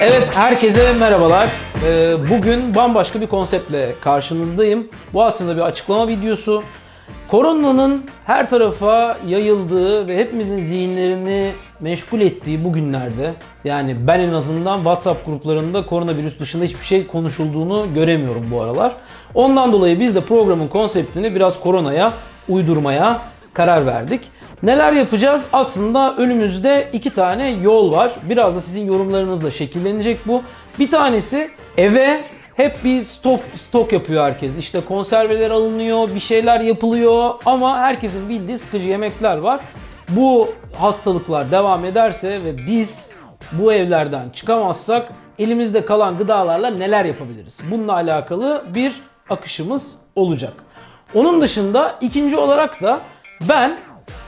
Evet, herkese merhabalar. Ee, Bugün bambaşka bir konseptle karşınızdayım. Bu aslında bir açıklama videosu. Koronanın her tarafa yayıldığı ve hepimizin zihinlerini meşgul ettiği bu günlerde yani ben en azından WhatsApp gruplarında koronavirüs dışında hiçbir şey konuşulduğunu göremiyorum bu aralar. Ondan dolayı biz de programın konseptini biraz koronaya uydurmaya karar verdik. Neler yapacağız? Aslında önümüzde iki tane yol var. Biraz da sizin yorumlarınızla şekillenecek bu. Bir tanesi eve hep bir stok stok yapıyor herkes. İşte konserveler alınıyor, bir şeyler yapılıyor ama herkesin bildiği sıkıcı yemekler var. Bu hastalıklar devam ederse ve biz bu evlerden çıkamazsak elimizde kalan gıdalarla neler yapabiliriz? Bununla alakalı bir akışımız olacak. Onun dışında ikinci olarak da ben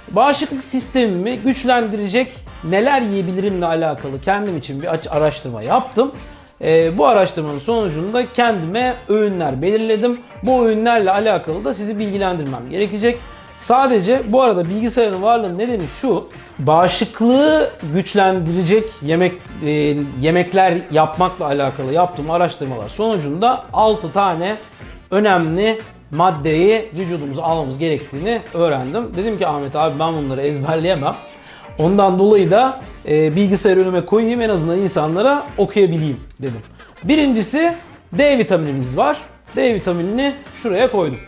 bağışıklık sistemimi güçlendirecek neler yiyebilirimle alakalı kendim için bir araştırma yaptım. Ee, bu araştırmanın sonucunda kendime öğünler belirledim. Bu öğünlerle alakalı da sizi bilgilendirmem gerekecek. Sadece bu arada bilgisayarın varlığının nedeni şu. Bağışıklığı güçlendirecek yemek e, yemekler yapmakla alakalı yaptığım araştırmalar sonucunda 6 tane önemli maddeyi vücudumuza almamız gerektiğini öğrendim. Dedim ki Ahmet abi ben bunları ezberleyemem. Ondan dolayı da e, bilgisayarı önüme koyayım en azından insanlara okuyabileyim dedim. Birincisi D vitaminimiz var. D vitaminini şuraya koydum.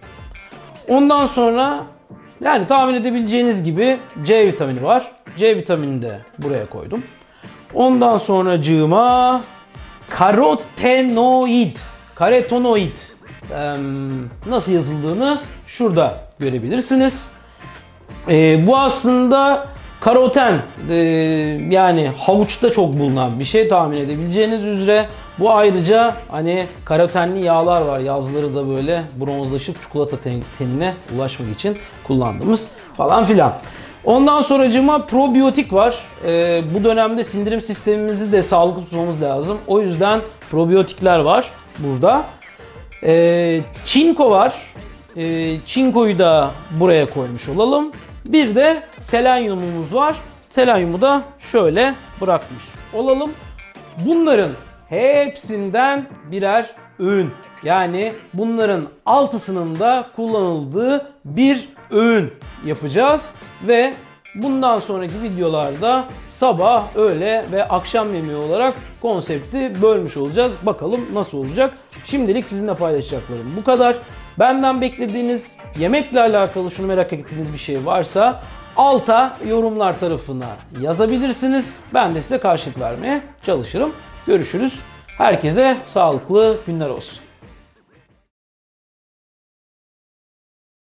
Ondan sonra yani tahmin edebileceğiniz gibi C vitamini var. C vitaminini de buraya koydum. Ondan sonra cığıma karotenoid, karotenoid em, nasıl yazıldığını şurada görebilirsiniz. Ee, bu aslında karoten e, yani havuçta çok bulunan bir şey tahmin edebileceğiniz üzere. Bu ayrıca hani karotenli yağlar var yazları da böyle bronzlaşıp çikolata ten- tenine ulaşmak için kullandığımız falan filan. Ondan sonracıma probiyotik var. Ee, bu dönemde sindirim sistemimizi de sağlıklı tutmamız lazım. O yüzden probiyotikler var burada. Ee, çinko var. Ee, çinkoyu da buraya koymuş olalım. Bir de selenyumumuz var. Selenyumu da şöyle bırakmış olalım. Bunların hepsinden birer öğün. Yani bunların altısının da kullanıldığı bir öğün yapacağız ve bundan sonraki videolarda sabah, öğle ve akşam yemeği olarak konsepti bölmüş olacağız. Bakalım nasıl olacak. Şimdilik sizinle paylaşacaklarım bu kadar. Benden beklediğiniz yemekle alakalı şunu merak ettiğiniz bir şey varsa alta yorumlar tarafına yazabilirsiniz. Ben de size karşılık vermeye çalışırım. Görüşürüz. Herkese sağlıklı günler olsun.